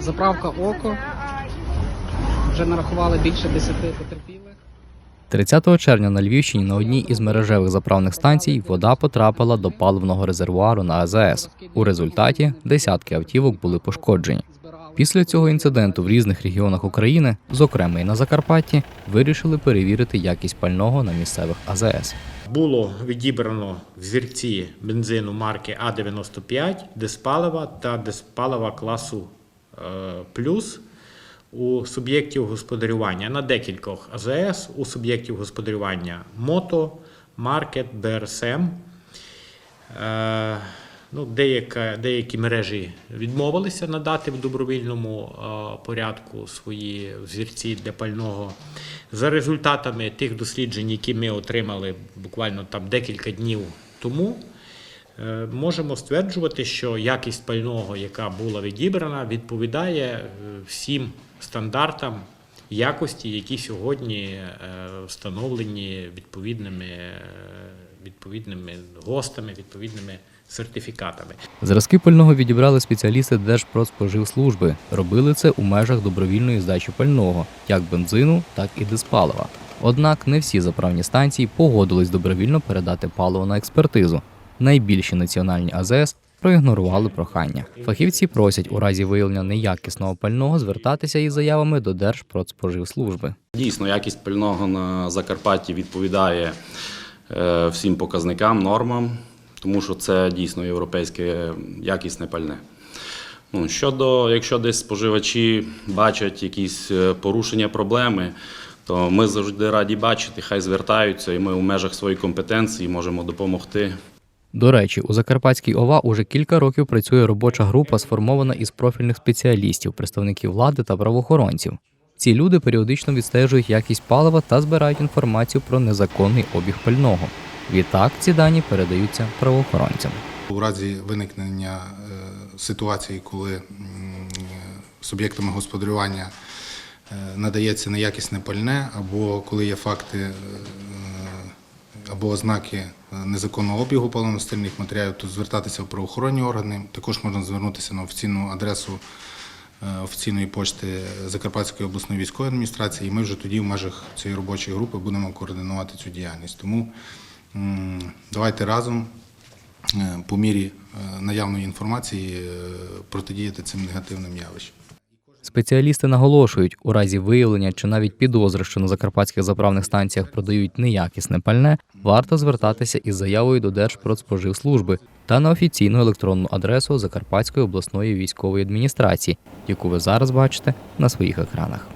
Заправка Око. Вже нарахували більше 10 потерпілих. 30 червня на Львівщині на одній із мережевих заправних станцій вода потрапила до паливного резервуару на АЗС. У результаті десятки автівок були пошкоджені. Після цього інциденту в різних регіонах України, зокрема і на Закарпатті, вирішили перевірити якість пального на місцевих АЗС. Було відібрано взірці бензину марки А95, диспалива та диспалива класу плюс у суб'єктів господарювання на декількох АЗС, у суб'єктів господарювання Мото, Маркет, БРСМ. Е, Ну, деяка, деякі мережі відмовилися надати в добровільному е, порядку свої взірці для пального. За результатами тих досліджень, які ми отримали буквально там декілька днів тому, е, можемо стверджувати, що якість пального, яка була відібрана, відповідає е, всім стандартам якості, які сьогодні е, встановлені відповідними, е, відповідними гостами, відповідними сертифікатами. Зразки пального відібрали спеціалісти Держпродспоживслужби. Робили це у межах добровільної здачі пального, як бензину, так і диспалива. Однак не всі заправні станції погодились добровільно передати паливо на експертизу. Найбільші національні АЗС проігнорували прохання. Фахівці просять у разі виявлення неякісного пального звертатися із заявами до Держпродспоживслужби. Дійсно, якість пального на Закарпатті відповідає е, всім показникам, нормам, тому що це дійсно європейське якісне пальне. Ну, щодо, якщо десь споживачі бачать якісь е, порушення проблеми, то ми завжди раді бачити, хай звертаються, і ми у межах своєї компетенції можемо допомогти. До речі, у Закарпатській ОВА уже кілька років працює робоча група, сформована із профільних спеціалістів, представників влади та правоохоронців. Ці люди періодично відстежують якість палива та збирають інформацію про незаконний обіг пального. Відтак ці дані передаються правоохоронцям. У разі виникнення е, ситуації, коли суб'єктами господарювання е, надається неякісне пальне, або коли є факти е, або ознаки е, незаконного обігу паливно-стильних матеріалів, то звертатися в правоохоронні органи. Також можна звернутися на офіційну адресу е, офіційної пошти Закарпатської обласної військової адміністрації, і ми вже тоді в межах цієї робочої групи будемо координувати цю діяльність. Тому давайте разом е, по мірі наявної інформації протидіяти цим негативним явищам. Спеціалісти наголошують, у разі виявлення чи навіть підозри, що на закарпатських заправних станціях продають неякісне пальне, варто звертатися із заявою до Держпродспоживслужби та на офіційну електронну адресу Закарпатської обласної військової адміністрації, яку ви зараз бачите на своїх екранах.